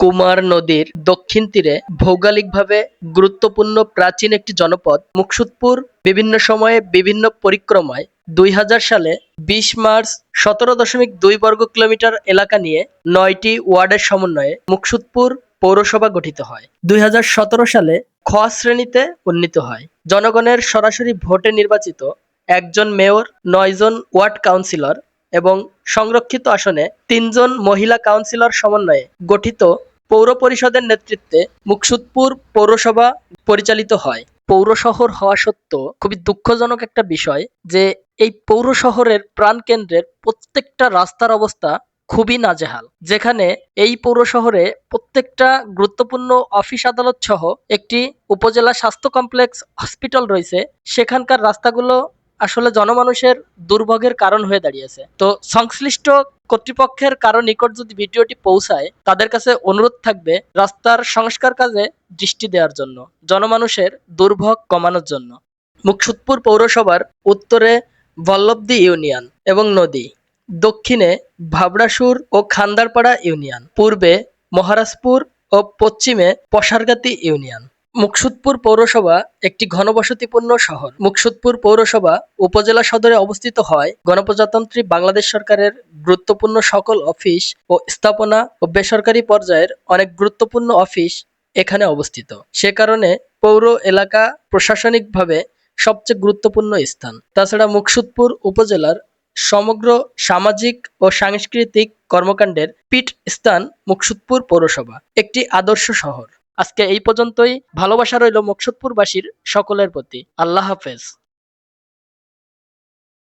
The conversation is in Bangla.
কুমার নদীর দক্ষিণ তীরে ভৌগোলিকভাবে গুরুত্বপূর্ণ প্রাচীন একটি জনপদ, মুকসুদপুর, বিভিন্ন সময়ে বিভিন্ন পরিক্রমায় দুই হাজার সালে বিশ মার্চ সতেরো দশমিক দুই বর্গ কিলোমিটার এলাকা নিয়ে নয়টি ওয়ার্ডের সমন্বয়ে মুকসুদপুর পৌরসভা গঠিত হয়। দুই হাজার সতেরো সালে খ শ্রেণীতে উন্নীত হয়। জনগণের সরাসরি ভোটে নির্বাচিত একজন মেয়র নয়জন ওয়ার্ড কাউন্সিলর এবং সংরক্ষিত আসনে তিনজন মহিলা কাউন্সিলর সমন্বয়ে গঠিত পৌর পরিষদের নেতৃত্বে মুকসুদপুর পৌরসভা পরিচালিত হয়। পৌর শহর হওয়া সত্ত্বেও খুবই দুঃখজনক একটা বিষয় যে এই পৌর শহরের প্রাণকেন্দ্রের প্রত্যেকটা রাস্তার অবস্থা খুবই নাজেহাল। যেখানে এই পৌর শহরে প্রত্যেকটা গুরুত্বপূর্ণ অফিস আদালত সহ একটি উপজেলা স্বাস্থ্য কমপ্লেক্স হসপিটাল রয়েছে। সেখানকার রাস্তাগুলো আসলে জনমানুষের দুর্ভোগের কারণ হয়ে দাঁড়িয়েছে। তো সংশ্লিষ্ট কর্তৃপক্ষের কারও নিকট যদি ভিডিওটি পৌঁছায়, তাদের কাছে অনুরোধ থাকবে রাস্তার সংস্কার কাজে দৃষ্টি দেওয়ার জন্য, জনমানুষের দুর্ভোগ কমানোর জন্য। মুকসুদপুর পৌরসভার উত্তরে বল্লভদি ইউনিয়ন এবং নদী, দক্ষিণে ভাবড়াসুর ও খান্দারপাড়া ইউনিয়ন, পূর্বে মহারাজপুর ও পশ্চিমে পশারগাতি ইউনিয়ন। মুকসুদপুর পৌরসভা একটি ঘনবসতিপূর্ণ শহর। মুকসুদপুর পৌরসভা উপজেলা সদরে অবস্থিত হয় গণপ্রজাতন্ত্রী বাংলাদেশ সরকারের গুরুত্বপূর্ণ সকল অফিস ও স্থাপনা ও বেসরকারি পর্যায়ের অনেক গুরুত্বপূর্ণ অফিস এখানে অবস্থিত। সে কারণে পৌর এলাকা প্রশাসনিকভাবে সবচেয়ে গুরুত্বপূর্ণ স্থান। তাছাড়া মুকসুদপুর উপজেলার সমগ্র সামাজিক ও সাংস্কৃতিক কর্মকাণ্ডের পীঠ স্থান মুকসুদপুর পৌরসভা, একটি আদর্শ শহর। আজকে এই পর্যন্তই। ভালোবাসা রইল মুকসুদপুরবাসীর সকলের প্রতি। আল্লাহ হাফেজ।